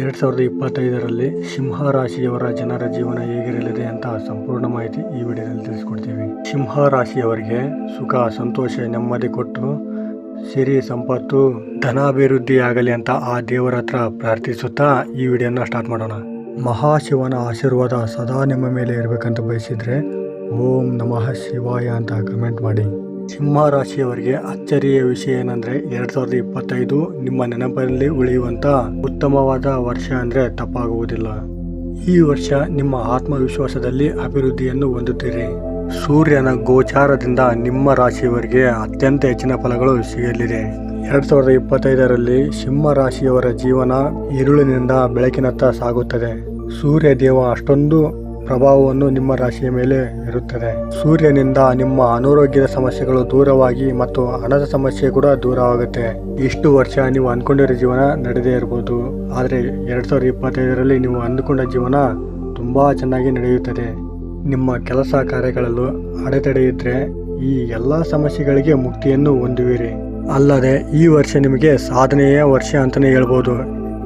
ಎರಡು ಸಾವಿರದ ಇಪ್ಪತ್ತೈದರಲ್ಲಿ ಸಿಂಹ ರಾಶಿಯವರ ಜನರ ಜೀವನ ಹೇಗಿರಲಿದೆ ಅಂತ ಸಂಪೂರ್ಣ ಮಾಹಿತಿ ಈ ವಿಡಿಯೋದಲ್ಲಿ ತಿಳಿಸ್ಕೊಡ್ತೀವಿ. ಸಿಂಹ ರಾಶಿಯವರಿಗೆ ಸುಖ, ಸಂತೋಷ, ನೆಮ್ಮದಿ ಕೊಟ್ಟು ಸಿರಿ, ಸಂಪತ್ತು ಧನಾಭಿವೃದ್ಧಿ ಆಗಲಿ ಅಂತ ಆ ದೇವರ ಹತ್ರ ಪ್ರಾರ್ಥಿಸುತ್ತಾ ಈ ವಿಡಿಯೋನ ಸ್ಟಾರ್ಟ್ ಮಾಡೋಣ. ಮಹಾಶಿವನ ಆಶೀರ್ವಾದ ಸದಾ ನಿಮ್ಮ ಮೇಲೆ ಇರಬೇಕಂತ ಬಯಸಿದ್ರೆ ಓಂ ನಮಃ ಶಿವಾಯ ಅಂತ ಕಮೆಂಟ್ ಮಾಡಿ. ಸಿಂಹ ರಾಶಿಯವರಿಗೆ ಅಚ್ಚರಿಯ ವಿಷಯ ಏನಂದ್ರೆ ಎರಡ್ ಸಾವಿರದ ಇಪ್ಪತ್ತೈದು ನಿಮ್ಮ ನೆನಪಿನಲ್ಲಿ ಉಳಿಯುವಂತ ಉತ್ತಮವಾದ ವರ್ಷ ಅಂದ್ರೆ ತಪ್ಪಾಗುವುದಿಲ್ಲ. ಈ ವರ್ಷ ನಿಮ್ಮ ಆತ್ಮವಿಶ್ವಾಸದಲ್ಲಿ ಅಭಿವೃದ್ಧಿಯನ್ನು ಹೊಂದುತ್ತೀರಿ. ಸೂರ್ಯನ ಗೋಚಾರದಿಂದ ನಿಮ್ಮ ರಾಶಿಯವರಿಗೆ ಅತ್ಯಂತ ಹೆಚ್ಚಿನ ಫಲಗಳು ಸಿಗಲಿದೆ. ಎರಡ್ ಸಾವಿರದ ಇಪ್ಪತ್ತೈದರಲ್ಲಿ ಸಿಂಹ ರಾಶಿಯವರ ಜೀವನ ಇರುಳಿನಿಂದ ಬೆಳಕಿನತ್ತ ಸಾಗುತ್ತದೆ. ಸೂರ್ಯ ದೇವ ಅಷ್ಟೊಂದು ಪ್ರಭಾವವನ್ನು ನಿಮ್ಮ ರಾಶಿಯ ಮೇಲೆ ಇರುತ್ತದೆ. ಸೂರ್ಯನಿಂದ ನಿಮ್ಮ ಅನಾರೋಗ್ಯದ ಸಮಸ್ಯೆಗಳು ದೂರವಾಗಿ ಮತ್ತು ಹಣದ ಸಮಸ್ಯೆ ಕೂಡ ದೂರವಾಗುತ್ತೆ. ಇಷ್ಟು ವರ್ಷ ನೀವು ಅಂದ್ಕೊಂಡಿರೋ ಜೀವನ ನಡೆದೇ ಇರ್ಬೋದು. ಆದರೆ ಎರಡು ಸಾವಿರದ ಇಪ್ಪತ್ತೈದರಲ್ಲಿ ನೀವು ಅಂದುಕೊಂಡ ಜೀವನ ತುಂಬಾ ಚೆನ್ನಾಗಿ ನಡೆಯುತ್ತದೆ. ನಿಮ್ಮ ಕೆಲಸ ಕಾರ್ಯಗಳಲ್ಲೂ ಅಡೆತಡೆ ಇದ್ದರೆ ಈ ಎಲ್ಲ ಸಮಸ್ಯೆಗಳಿಗೆ ಮುಕ್ತಿಯನ್ನು ಹೊಂದುವಿರಿ. ಅಲ್ಲದೆ ಈ ವರ್ಷ ನಿಮಗೆ ಸಾಧನೆಯ ವರ್ಷ ಅಂತಲೇ ಹೇಳ್ಬೋದು.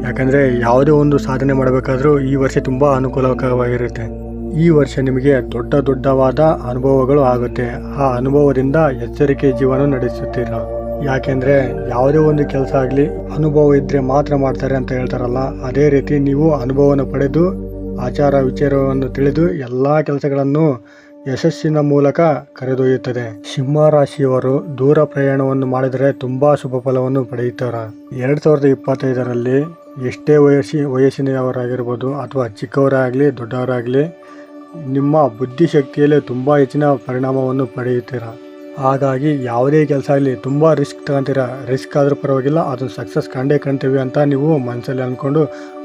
ಯಾಕಂದರೆ ಯಾವುದೇ ಒಂದು ಸಾಧನೆ ಮಾಡಬೇಕಾದ್ರೂ ಈ ವರ್ಷ ತುಂಬ ಅನುಕೂಲಕರವಾಗಿರುತ್ತೆ. ಈ ವರ್ಷ ನಿಮಗೆ ದೊಡ್ಡ ದೊಡ್ಡವಾದ ಅನುಭವಗಳು ಆಗುತ್ತೆ. ಆ ಅನುಭವದಿಂದ ಎಚ್ಚರಿಕೆ ಜೀವನ ನಡೆಸುತ್ತೀರ. ಯಾಕೆಂದ್ರೆ ಯಾವುದೇ ಒಂದು ಕೆಲಸ ಆಗಲಿ, ಅನುಭವ ಇದ್ರೆ ಮಾತ್ರ ಮಾಡ್ತಾರೆ ಅಂತ ಹೇಳ್ತಾರಲ್ಲ. ಅದೇ ರೀತಿ ನೀವು ಅನುಭವನ ಪಡೆದು, ಆಚಾರ ವಿಚಾರವನ್ನು ತಿಳಿದು ಎಲ್ಲ ಕೆಲಸಗಳನ್ನು ಯಶಸ್ಸಿನ ಮೂಲಕ ಕರೆದೊಯ್ಯುತ್ತದೆ. ಸಿಂಹ ರಾಶಿಯವರು ದೂರ ಪ್ರಯಾಣವನ್ನು ಮಾಡಿದರೆ ತುಂಬಾ ಶುಭ ಫಲವನ್ನು ಪಡೆಯುತ್ತಾರೆ. ಎರಡ್ ಸಾವಿರದ ಇಪ್ಪತ್ತೈದರಲ್ಲಿ ಎಷ್ಟೇ ವಯಸ್ಸಿ, ವಯಸ್ಸಿನವರಾಗಿರ್ಬೋದು ಅಥವಾ ಚಿಕ್ಕವರಾಗಲಿ, ದೊಡ್ಡವರಾಗಲಿ ನಿಮ್ಮ ಬುದ್ಧಿಶಕ್ತಿಯಲ್ಲೇ ತುಂಬ ಹೆಚ್ಚಿನ ಪರಿಣಾಮವನ್ನು ಪಡೆಯುತ್ತೀರಾ? ಹಾಗಾಗಿ ಯಾವುದೇ ಕೆಲಸ ಆಗಲಿ ತುಂಬ ರಿಸ್ಕ್ ತಗೊಂತೀರ? ರಿಸ್ಕ್ ಆದರೂ ಪರವಾಗಿಲ್ಲ ಅದನ್ನು ಸಕ್ಸಸ್ ಕಂಡೇ ಕಾಣ್ತೀವಿ ಅಂತ ನೀವು ಮನಸ್ಸಲ್ಲಿ ಅಂದ್ಕೊಂಡು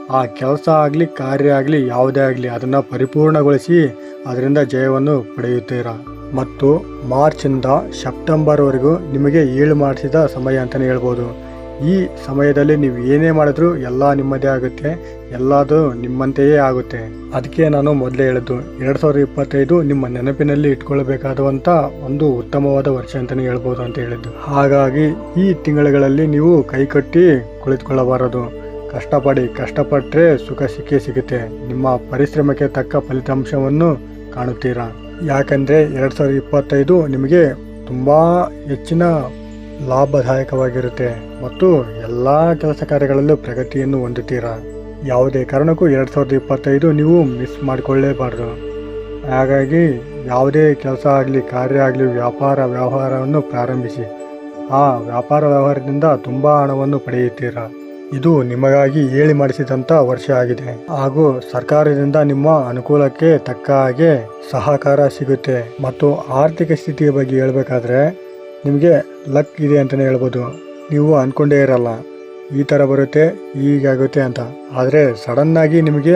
ಆ ಕೆಲಸ ಆಗಲಿ, ಕಾರ್ಯ ಆಗಲಿ, ಯಾವುದೇ ಆಗಲಿ, ಅದನ್ನು ಪರಿಪೂರ್ಣಗೊಳಿಸಿ ಅದರಿಂದ ಜಯವನ್ನು ಪಡೆಯುತ್ತೀರಾ? ಮತ್ತು ಮಾರ್ಚಿಂದ ಸೆಪ್ಟೆಂಬರ್ವರೆಗೂ ನಿಮಗೆ ಏಳು ಮಾಡಿಸಿದ ಸಮಯ ಅಂತಲೇ ಹೇಳ್ಬೋದು. ಈ ಸಮಯದಲ್ಲಿ ನೀವು ಏನೇ ಮಾಡಿದ್ರು ಎಲ್ಲ ನಿಮ್ಮದೇ ಆಗುತ್ತೆ, ಎಲ್ಲದು ನಿಮ್ಮಂತೆಯೇ ಆಗುತ್ತೆ. ಅದಕ್ಕೆ ನಾನು ಮೊದಲೇ ಹೇಳಿದ್ದು, ಎರಡು ಸಾವಿರದ ಇಪ್ಪತ್ತೈದು ನಿಮ್ಮ ನೆನಪಿನಲ್ಲಿ ಇಟ್ಕೊಳ್ಬೇಕಾದಂಥ ಒಂದು ಉತ್ತಮವಾದ ವರ್ಷ ಅಂತಲೇ ಹೇಳ್ಬೋದು ಅಂತ ಹೇಳಿದ್ದು. ಹಾಗಾಗಿ ಈ ತಿಂಗಳುಗಳಲ್ಲಿ ನೀವು ಕೈಕಟ್ಟಿ ಕುಳಿತುಕೊಳ್ಳಬಾರದು. ಕಷ್ಟಪಡಿ ಕಷ್ಟಪಟ್ಟರೆ ಸುಖ ಸಿಕ್ಕೇ ಸಿಗುತ್ತೆ. ನಿಮ್ಮ ಪರಿಶ್ರಮಕ್ಕೆ ತಕ್ಕ ಫಲಿತಾಂಶವನ್ನು ಕಾಣುತ್ತೀರಾ? ಯಾಕಂದರೆ ಎರಡು ಸಾವಿರದ ಇಪ್ಪತ್ತೈದು ನಿಮಗೆ ತುಂಬ ಹೆಚ್ಚಿನ ಲಾಭದಾಯಕವಾಗಿರುತ್ತೆ. ಮತ್ತು ಎಲ್ಲ ಕೆಲಸ ಕಾರ್ಯಗಳಲ್ಲೂ ಪ್ರಗತಿಯನ್ನು ಹೊಂದುತ್ತೀರಾ? ಯಾವುದೇ ಕಾರಣಕ್ಕೂ ಎರಡು ಸಾವಿರದ ಇಪ್ಪತ್ತೈದು ನೀವು ಮಿಸ್ ಮಾಡಿಕೊಳ್ಳೇಬಾರ್ದು. ಹಾಗಾಗಿ ಯಾವುದೇ ಕೆಲಸ ಆಗಲಿ, ಕಾರ್ಯ ಆಗಲಿ, ವ್ಯಾಪಾರ ವ್ಯವಹಾರವನ್ನು ಪ್ರಾರಂಭಿಸಿ. ಆ ವ್ಯಾಪಾರ ವ್ಯವಹಾರದಿಂದ ತುಂಬ ಹಣವನ್ನು ಪಡೆಯುತ್ತೀರಾ? ಇದು ನಿಮಗಾಗಿ ಹೇಳಿ ಮಾಡಿಸಿದಂಥ ವರ್ಷ ಆಗಿದೆ. ಹಾಗೂ ಸರ್ಕಾರದಿಂದ ನಿಮ್ಮ ಅನುಕೂಲಕ್ಕೆ ತಕ್ಕ ಹಾಗೆ ಸಹಕಾರ ಸಿಗುತ್ತೆ. ಮತ್ತು ಆರ್ಥಿಕ ಸ್ಥಿತಿಯ ಬಗ್ಗೆ ಹೇಳಬೇಕಾದ್ರೆ ನಿಮಗೆ ಲಕ್ ಇದೆ ಅಂತಲೇ ಹೇಳ್ಬೋದು. ನೀವು ಅಂದ್ಕೊಂಡೇ ಇರಲ್ಲ. ಈ ಥರ ಬರುತ್ತೆ ಹೀಗಾಗುತ್ತೆ ಅಂತ. ಆದರೆ ಸಡನ್ನಾಗಿ ನಿಮಗೆ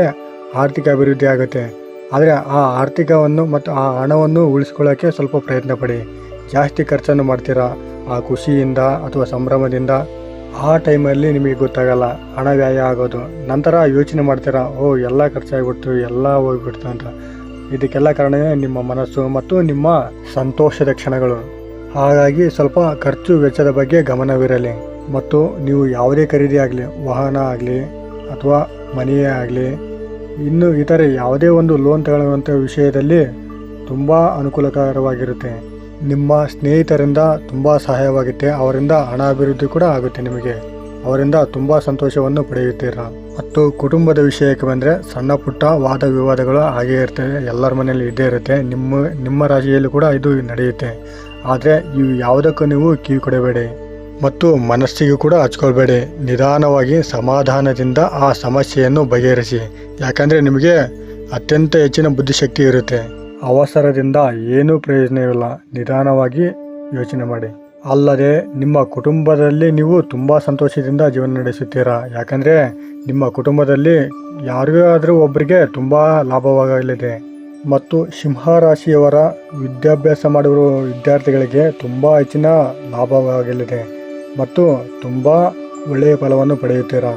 ಆರ್ಥಿಕ ಅಭಿವೃದ್ಧಿ ಆಗುತ್ತೆ. ಆದರೆ ಆ ಆರ್ಥಿಕವನ್ನು ಮತ್ತು ಆ ಹಣವನ್ನು ಉಳಿಸ್ಕೊಳ್ಳೋಕ್ಕೆ ಸ್ವಲ್ಪ ಪ್ರಯತ್ನ ಪಡಿ. ಜಾಸ್ತಿ ಖರ್ಚನ್ನು ಮಾಡ್ತೀರಾ? ಆ ಖುಷಿಯಿಂದ ಅಥವಾ ಸಂಭ್ರಮದಿಂದ? ಆ ಟೈಮಲ್ಲಿ ನಿಮಗೆ ಗೊತ್ತಾಗಲ್ಲ. ಹಣ ವ್ಯಯ ಆಗೋದು. ನಂತರ ಯೋಚನೆ ಮಾಡ್ತೀರಾ? ಓ, ಎಲ್ಲ ಖರ್ಚಾಗಿಬಿಡ್ತು, ಎಲ್ಲ ಹೋಗ್ಬಿಡ್ತು ಅಂತ. ಇದಕ್ಕೆಲ್ಲ ಕಾರಣವೇ ನಿಮ್ಮ ಮನಸ್ಸು ಮತ್ತು ನಿಮ್ಮ ಸಂತೋಷದ ಕ್ಷಣಗಳು. ಹಾಗಾಗಿ ಸ್ವಲ್ಪ ಖರ್ಚು ವೆಚ್ಚದ ಬಗ್ಗೆ ಗಮನವಿರಲಿ. ಮತ್ತು ನೀವು ಯಾವುದೇ ಖರೀದಿ ಆಗಲಿ, ವಾಹನ ಆಗಲಿ ಅಥವಾ ಮನೆಯೇ ಆಗಲಿ, ಇನ್ನು ಇತರೆ ಯಾವುದೇ ಒಂದು ಲೋನ್ ತಗೊಳ್ಳುವಂಥ ವಿಷಯದಲ್ಲಿ ತುಂಬ ಅನುಕೂಲಕರವಾಗಿರುತ್ತೆ. ನಿಮ್ಮ ಸ್ನೇಹಿತರಿಂದ ತುಂಬ ಸಹಾಯವಾಗುತ್ತೆ. ಅವರಿಂದ ಹಣ ಅಭಿವೃದ್ಧಿ ಕೂಡ ಆಗುತ್ತೆ ನಿಮಗೆ. ಅವರಿಂದ ತುಂಬ ಸಂತೋಷವನ್ನು ಪಡೆಯುತ್ತೀರ? ಮತ್ತು ಕುಟುಂಬದ ವಿಷಯಕ್ಕೆ ಬಂದರೆ ಸಣ್ಣ ಪುಟ್ಟ ವಾದ ವಿವಾದಗಳು ಹಾಗೇ ಇರ್ತವೆ ಎಲ್ಲರ ಮನೆಯಲ್ಲಿ ಇದ್ದೇ ಇರುತ್ತೆ. ನಿಮ್ಮ ನಿಮ್ಮ ರಾಜಿಯಲ್ಲೂ ಕೂಡ ಇದು ನಡೆಯುತ್ತೆ. ಆದರೆ ಇವು ಯಾವುದಕ್ಕೂ ನೀವು ಕಿವಿ ಕೊಡಬೇಡಿ ಮತ್ತು ಮನಸ್ಸಿಗೆ ಕೂಡ ಹಚ್ಕೊಳ್ಬೇಡಿ. ನಿಧಾನವಾಗಿ ಸಮಾಧಾನದಿಂದ ಆ ಸಮಸ್ಯೆಯನ್ನು ಬಗೆಹರಿಸಿ. ಯಾಕಂದರೆ ನಿಮಗೆ ಅತ್ಯಂತ ಹೆಚ್ಚಿನ ಬುದ್ಧಿಶಕ್ತಿ ಇರುತ್ತೆ. ಅವಸರದಿಂದ ಏನೂ ಪ್ರಯೋಜನವಿಲ್ಲ ನಿಧಾನವಾಗಿ ಯೋಚನೆ ಮಾಡಿ. ಅಲ್ಲದೆ ನಿಮ್ಮ ಕುಟುಂಬದಲ್ಲಿ ನೀವು ತುಂಬ ಸಂತೋಷದಿಂದ ಜೀವನ ನಡೆಸುತ್ತೀರಾ? ಯಾಕಂದರೆ ನಿಮ್ಮ ಕುಟುಂಬದಲ್ಲಿ ಯಾರಿಗಾದರೂ ಒಬ್ಬರಿಗೆ ತುಂಬ ಲಾಭವಾಗಲಿದೆ. ಮತ್ತು ಸಿಂಹ ರಾಶಿಯವರ ವಿದ್ಯಾಭ್ಯಾಸ ಮಾಡಿರುವ ವಿದ್ಯಾರ್ಥಿಗಳಿಗೆ ತುಂಬ ಹೆಚ್ಚಿನ ಲಾಭವಾಗಲಿದೆ ಮತ್ತು ತುಂಬ ಒಳ್ಳೆಯ ಫಲವನ್ನು ಪಡೆಯುತ್ತೀರಾ?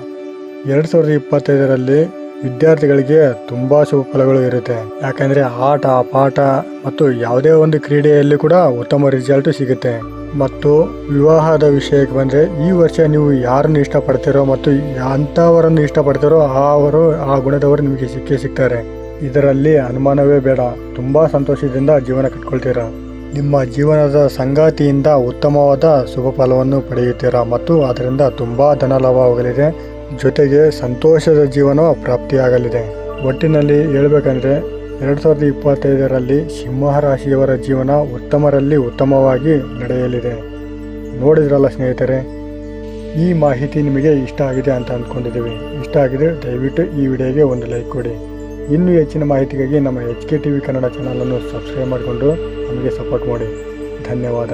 ಎರಡು ಸಾವಿರದ ಇಪ್ಪತ್ತೈದರಲ್ಲಿ ವಿದ್ಯಾರ್ಥಿಗಳಿಗೆ ತುಂಬ ಶುಭ ಫಲಗಳು ಇರುತ್ತೆ. ಯಾಕೆಂದರೆ ಆಟ, ಪಾಠ ಮತ್ತು ಯಾವುದೇ ಒಂದು ಕ್ರೀಡೆಯಲ್ಲಿ ಕೂಡ ಉತ್ತಮ ರಿಸಲ್ಟ್ ಸಿಗುತ್ತೆ. ಮತ್ತು ವಿವಾಹದ ವಿಷಯಕ್ಕೆ ಬಂದರೆ ಈ ವರ್ಷ ನೀವು ಯಾರನ್ನು ಇಷ್ಟಪಡ್ತೀರೋ ಮತ್ತು ಅಂಥವರನ್ನು ಇಷ್ಟಪಡ್ತೀರೋ ಅವರು ಆ ಗುಣದವರು ನಿಮಗೆ ಸಿಕ್ಕೇ ಸಿಗ್ತಾರೆ. ಇದರಲ್ಲಿ ಅನುಮಾನವೇ ಬೇಡ. ತುಂಬ ಸಂತೋಷದಿಂದ ಜೀವನ ಕಟ್ಕೊಳ್ತೀರಾ? ನಿಮ್ಮ ಜೀವನದ ಸಂಗಾತಿಯಿಂದ ಉತ್ತಮವಾದ ಶುಭ ಫಲವನ್ನು ಪಡೆಯುತ್ತೀರಾ ಮತ್ತು ಅದರಿಂದ ತುಂಬ ಧನಲಾಭವಾಗಲಿದೆ ಜೊತೆಗೆ ಸಂತೋಷದ ಜೀವನ ಪ್ರಾಪ್ತಿಯಾಗಲಿದೆ. ಒಟ್ಟಿನಲ್ಲಿ ಹೇಳಬೇಕಂದ್ರೆ, ಎರಡು ಸಾವಿರದ ಇಪ್ಪತ್ತೈದರಲ್ಲಿ ಸಿಂಹ ರಾಶಿಯವರ ಜೀವನ ಉತ್ತಮರಲ್ಲಿ ಉತ್ತಮವಾಗಿ ನಡೆಯಲಿದೆ. ನೋಡಿದ್ರಲ್ಲ ಸ್ನೇಹಿತರೆ, ಈ ಮಾಹಿತಿ ನಿಮಗೆ ಇಷ್ಟ ಆಗಿದೆ ಅಂತ ಅಂದ್ಕೊಂಡಿದ್ದೀವಿ. ಇಷ್ಟ ಆಗಿದೆ ದಯವಿಟ್ಟು ಈ ವಿಡಿಯೋಗೆ ಒಂದು ಲೈಕ್ ಕೊಡಿ. ಇನ್ನೂ ಹೆಚ್ಚಿನ ಮಾಹಿತಿಗಾಗಿ ನಮ್ಮ H K T V Kannada ಚಾನಲನ್ನು ಸಬ್ಸ್ಕ್ರೈಬ್ ಮಾಡಿಕೊಂಡು ನಮಗೆ ಸಪೋರ್ಟ್ ಮಾಡಿ. ಧನ್ಯವಾದ.